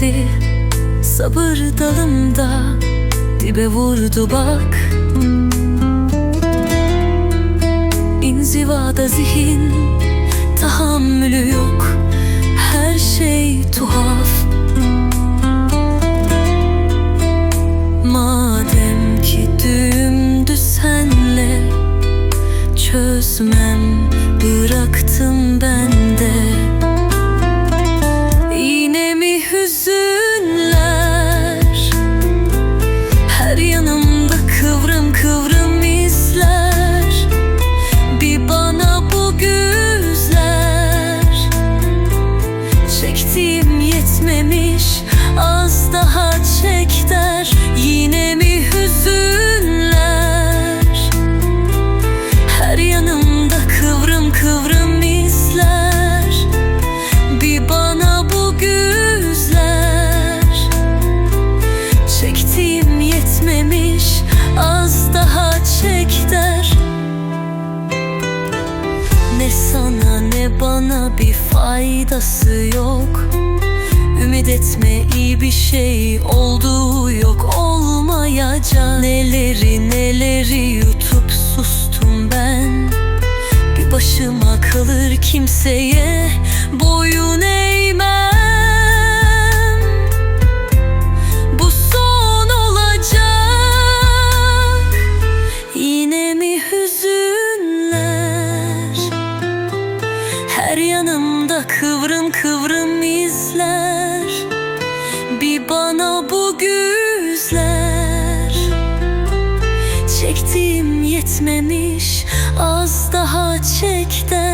hasreti Sabır dalımda dibe vurdu bak. İnzivada zihin tahammülü yok. Her şey tuhaf. Madem ki düğümdü senle çözmem Yetmemiş Az daha çek der Yine mi hüzünler? Her yanımda kıvrım kıvrım izler Bir bana bu güzler. Çektiğim yetmemiş Az daha çek der. Ne sana ne bana bir faydası yok Ümit etme iyi bir şey olduğu yok. Olmayacak. Neleri neleri yutup sustum ben. Bir başıma kalır kimseye boyun eğmem. Bu son olacak. Yine mi hüzünler? Her yanımda kıvrım kıvrım Çektiğim yetmemiş Az daha çek hüzün